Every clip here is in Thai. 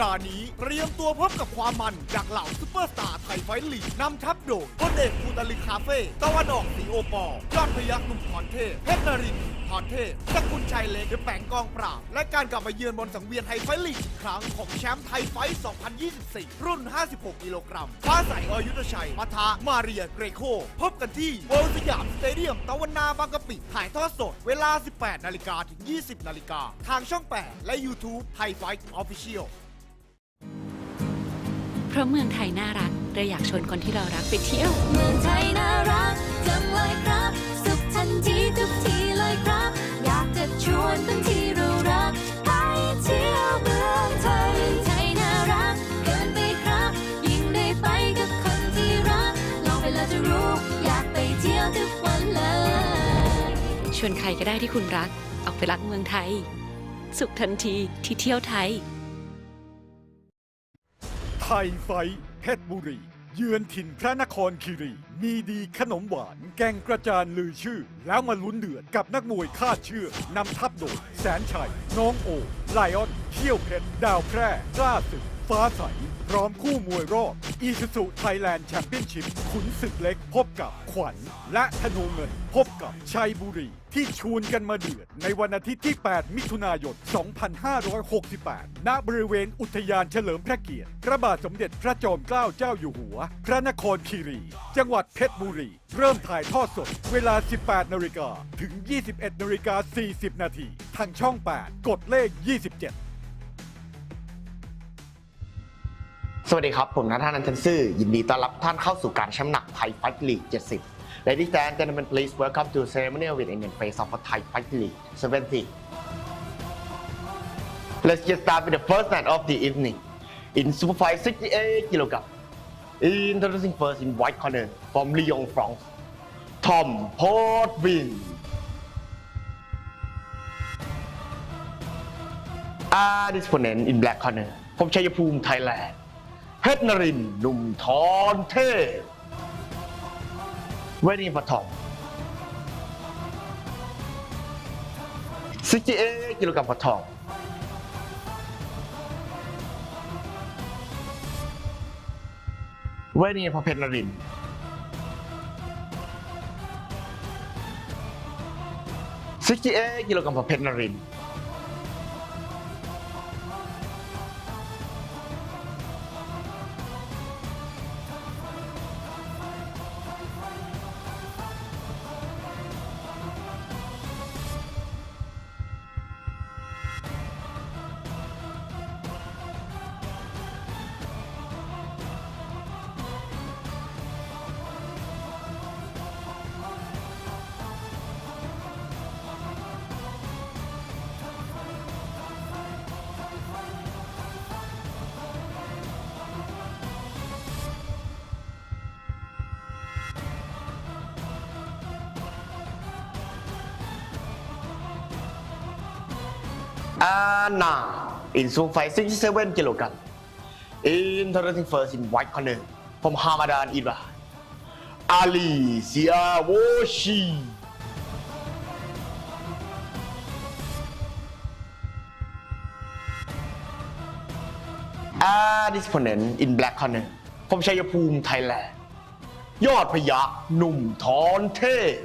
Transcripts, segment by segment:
ดาห์นี้เตรียมตัวพบกับความมันจากเหล่าซุปเปอร์สตาร์ไทยไฟลีกนำทัพโดยพลเอกภูตาลิกคาเฟ่ตะวันออกสีโอปอยอดพยักหนุ่มพรเทพเพชรนรินทร์พรเทพสกุลชัยเล็กหรือแปงกองปราบ และการกลับมาเยือนบนสังเวียนไทยไฟลีกอีกครั้งของแชมป์ไทยไฟท์2024 รุ่น 56 กิโลกรัมฟ้าใสอยุทธชัยปะทะมาเรียเกรโค พบกันที่เวิลด์สยามสเตเดียมตะวันนาบางกะปิถ่ายทอดสด เวลา 18 นาฬิกาถึง 20 นาฬิกาทางช่อง 8 และ YouTube ไทยไฟท์ออฟฟิเชียล เพราะเมืองไทยน่ารักเราอยากชวนคนที่เรารักไปเที่ยว เมืองไทยน่ารักจังเลยครับ สุขทันทีทุกทีเลยครับ อยากจะชวนคนที่เรารัก ไปเที่ยวเมืองไทยไทยน่ารักเกินไปครับ ยิ่งได้ไปกับคนที่รักลองไปแล้วจะรู้ อยากไปเที่ยวทุกวันเลย ชวนใครก็ได้ที่คุณรัก ออกไปรักเมืองไทย สุขทันทีที่เที่ยวไทย ไทยไฟเพชรบุรี เยือนถิ่นพระนครคีรี มีดีขนมหวาน แกงกระจานลือชื่อ แล้วมาลุ้นเดือดกับนักมวยคาดเชื่อนำทัพโดยแสนชัย น้องโอ ไลออน เขี้ยวเพชร ดาวแพร่กล้าศึกฟ้าใส พร้อมคู่มวยรอบอีซูซูไทยแลนด์แชมเปี้ยนชิพขุนศึกเล็กพบกับขวัญและธนูเงิน พบกับชัยบุรี ที่ชวนกันมาเดือด ในวันอาทิตย์ที่ 8 มิถุนายน 2568 ณ บริเวณอุทยานเฉลิมพระเกียรติ พระบาทสมเด็จพระจอมเกล้าเจ้าอยู่หัว พระนครคีรี จังหวัดเพชรบุรี เริ่มถ่ายทอดสด เวลา 18 นาฬิกา ถึง 21 นาฬิกา 40 นาที ทางช่อง 8 กดเลข 27 สวัสดีครับ ผมนัทธานันท์ชันซื่อ ยินดีต้อนรับท่านเข้าสู่การช้ำหนักไทยไฟท์ลีก 70 Ladies and gentlemen please welcome to ceremonial with Indian face of Thai Fight League 70 Let's get started with the first match of the evening in Superfight 68 kg Introducing first in white corner from Lyon, France Tom Portvin Ah, this opponent in black corner from Chayapum, Thailand เพชรนรินทร์หนุ่มทอนเทพเวนีปฐมซิจิเอกิโลกรัมปฐมเวนีพเพชรนรินทร์ซิจิเอกิโลกรัมพเพชรนรินทร์ And now, in Zoom fight 67 kilogram, introducing first in white corner from Hamadan Iran, Ali Siawoshi. And this opponent in black corner from Chayapum, Thailand, ยอดพยักหนุ่มทอนเทพ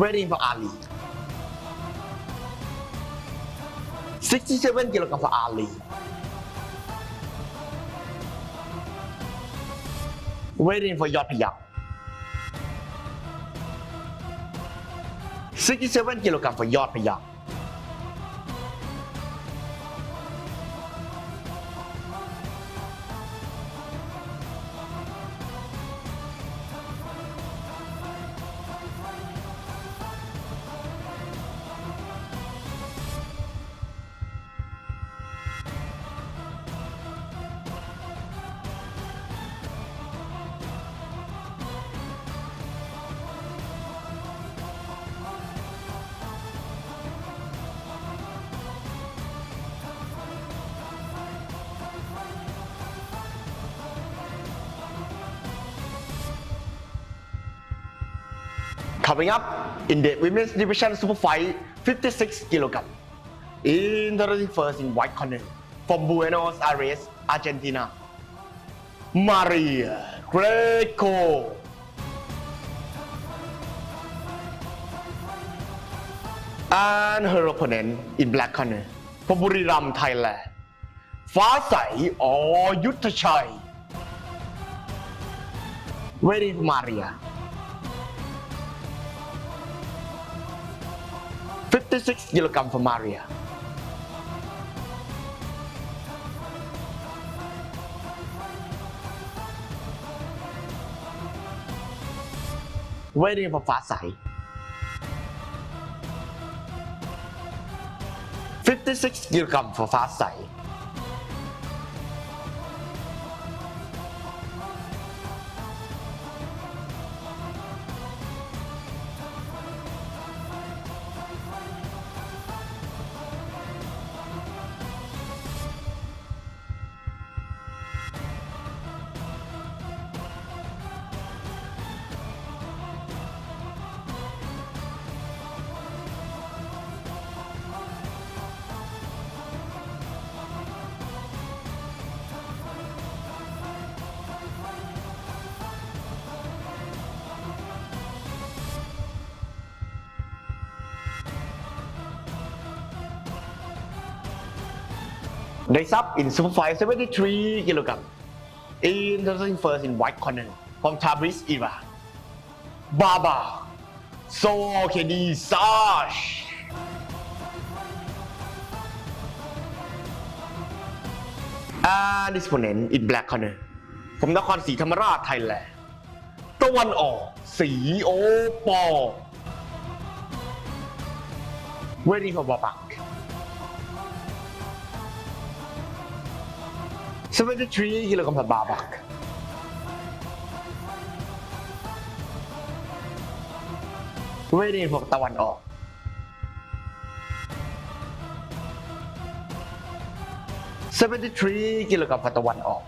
waiting for Ali 67 kilogram for Ali. Waiting for ยอดพยัก67 kilogram for ยอ Coming up in the women's division super fight 56 kilogram Introducing first in white corner from Buenos Aires, Argentina, Maria Greco. And her opponent in black corner from Buriram, Thailand, ฟ้าใสอยุทธชัย Waiting for Maria. 56 kilogram for Maria. Waiting for ฟ้าใส56 kilogram for ฟ้ They sub in super five 73 kilogram. Introducing first in white corner from Tabriz, Iran. Baba Sokedi Sash. And this opponent in black corner from นครศรีธรรมราชไทยแลนด์ตะวันออกสีโอปอ Waiting for Babak 73 kilogram sa Babak. Waiting for ตะวันออก73กิโลกรัมตะวันออก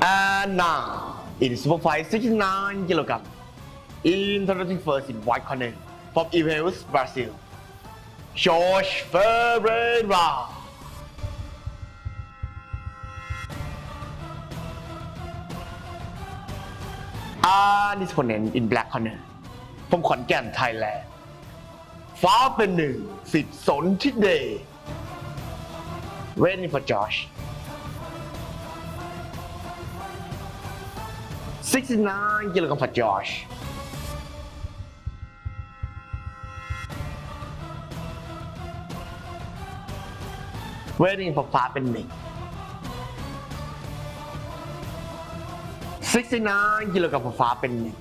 And now, in Super Fight 69 kg. introducing first in white corner from Ilhéus, Brazil, Jorge Ferreira. And his opponent in black corner from ขอนแก่นไทยแลนด์ฟ้าเป็นหนึ่งสิทธิ์สนทิเดย์ Waiting for Josh 69 kilogram for Josh. Waiting for ฟ้าเป็นหนึ่ง69กิโลกรัม for ฟ้าเป็นหนึ่ง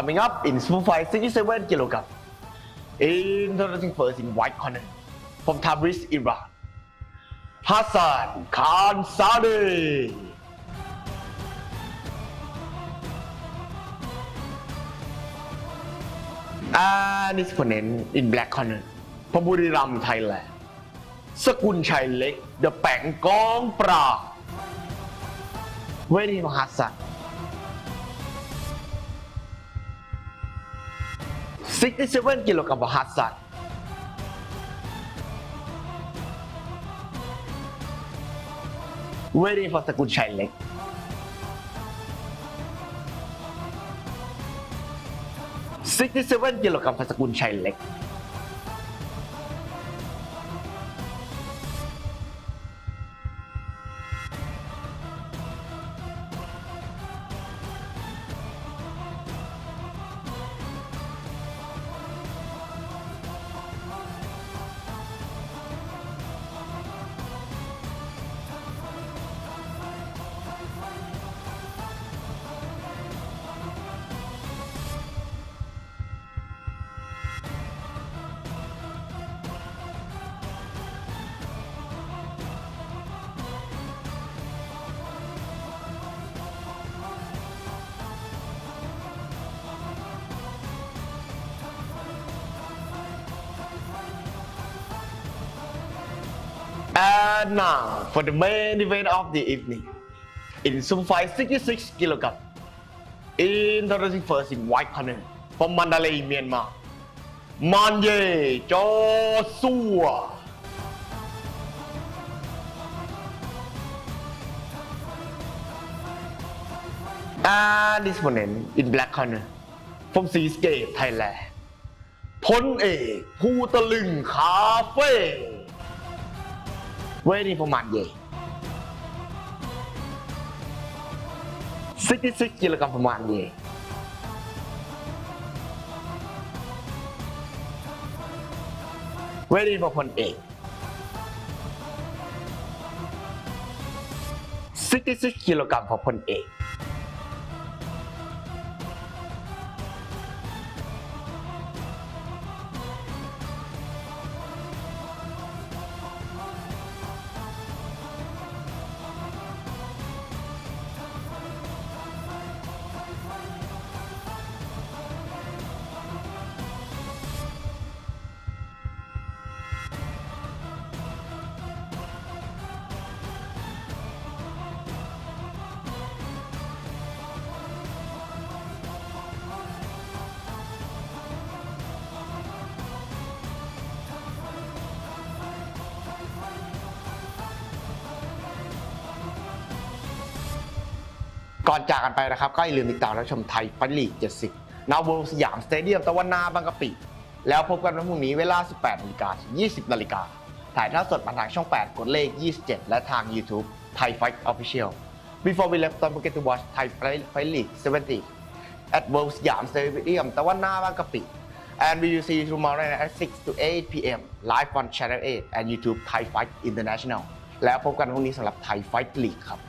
coming up in Superfight 67 kilogram. Introducing first in white corner from Tabriz, Iran, Hassan Khan Sadi. And his opponent in black corner from Buriram, Thailand, Sakun Chai Lek, the Pang Gong Pra. Waiting for Hassan. 67 กิโลกรัมต่อฮาสัตว์เวรีฟอร์สกุลชัยเล็ก67กิโลกรัมพัสกุลชัยเล็ก And now for the main event of the evening. In Superfight 66 kg. Introducing first in white corner from Mandalay, Myanmar. Manye Joshua. And this opponent in black corner from Seascape, Thailand. พลเอกภูตะลึงคาเฟ่ waiting for Monday. 66 kilogram for Monday. Waiting for พลเอก66 kilogram for พลเอก ก่อนจากกันไปนะครับ ก็อย่าลืมติดตามรับชมไทยฟันลีก 70 นาเวลสยามสเตเดียมตะวันนาบางกะปิ แล้วพบกันวันพรุ่งนี้เวลา 18นาฬิกา20นาฬิกาถ่ายทอดสดผ่านทางช่อง 8 กดเลข 27 และทาง YouTube Thai Fight Official Before we left don't forget to watch Thai Fight League 70 at World Siam Stadium ตะวันนาบางกะปิ and we will see you tomorrow night at 6 to 8 p.m. live on Channel 8 and YouTube Thai Fight International แล้วพบกันพรุ่งนี้สำหรับ Thai Fight League ครับ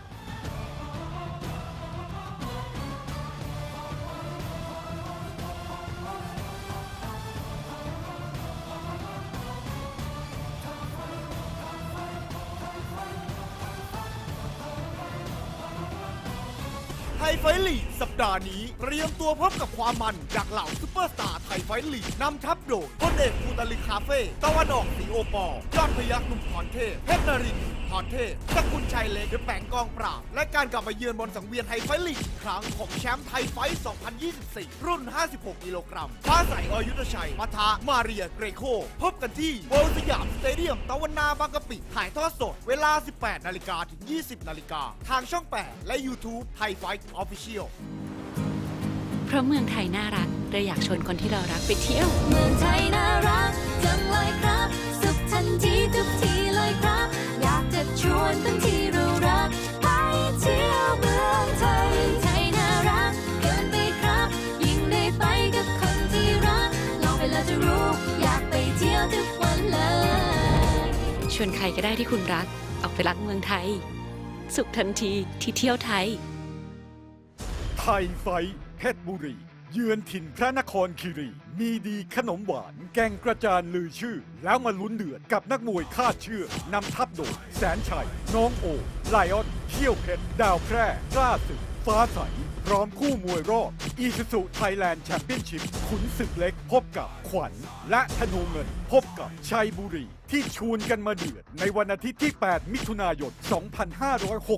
ไทยไฟลีกสัปดาห์นี้เตรียมตัวพบกับความมันจากเหล่าซุปเปอร์สตาร์ไทยไฟลีกนำทัพโดยพลเอกภูตลิกคาเฟ่ตะวันออกสีโอปอ ยอดพยักหนุ่มพรเทพเพชรนรินทร์ พรเทพสกุลชัยเล็กหรือแปงกองปราบ และการกลับมาเยือนบนสังเวียนไทยไฟท์ลีกอีกครั้งของแชมป์ไทยไฟท์2024 รุ่น 56 กิโลกรัมฟ้าใสอยุทธชัยปะทะมาเรียเกรโค พบกันที่โวลสยามสเตเดียมตะวันนาบางกะปิ ถ่ายทอดสด เวลา 18 นาฬิกาถึง 20 นาฬิกา ทางช่อง 8 และ YouTube ไทยไฟท์ออฟฟิเชียลเพราะเมืองไทยน่ารักเราอยากชวนคนที่เรารักไปเที่ยว เมืองไทยน่ารักจังเลยครับ จะชวนทั้งที่เรารักไปเที่ยวเมืองไทยไทยน่ารักเกินไปครับ ยิ่งได้ไปกับคนที่รักลองไปแล้วจะรู้ อยากไปเที่ยวทุกวันเลยชวนใครก็ได้ที่คุณรักออกไปรักเมืองไทย สุขทันทีที่เที่ยวไทย ไทยไฟท์เพชรบุรี เยือนถิ่นพระนครคีรี มีดีขนมหวาน แกงกระจานลือชื่อ แล้วมาลุ้นเดือดกับนักมวยคาดเชื่อนำทัพโดยแสนชัย น้องโอไลออนเขี้ยวเพชร ดาวแพร่กล้าศึกฟ้าใส ร้อมคู่มวยรอบอีซูซูไทยแลนด์แชมเปี้ยนชิพขุนศึกเล็กพบกับขวัญ และธนูเงิน พบกับชัยบุรี ที่ชวนกันมาเดือด ในวันอาทิตย์ที่ 8 มิถุนายน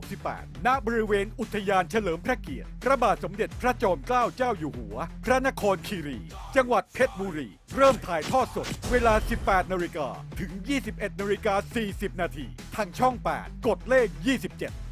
2568 ณ บริเวณอุทยานเฉลิมพระเกียรติ พระบาทสมเด็จพระจอมเกล้าเจ้าอยู่หัว พระนครคีรี จังหวัดเพชรบุรี เริ่มถ่ายทอดสด เวลา 18 นาฬิกา ถึง 21 นาฬิกา 40 นาที ทางช่อง 8 กดเลข 27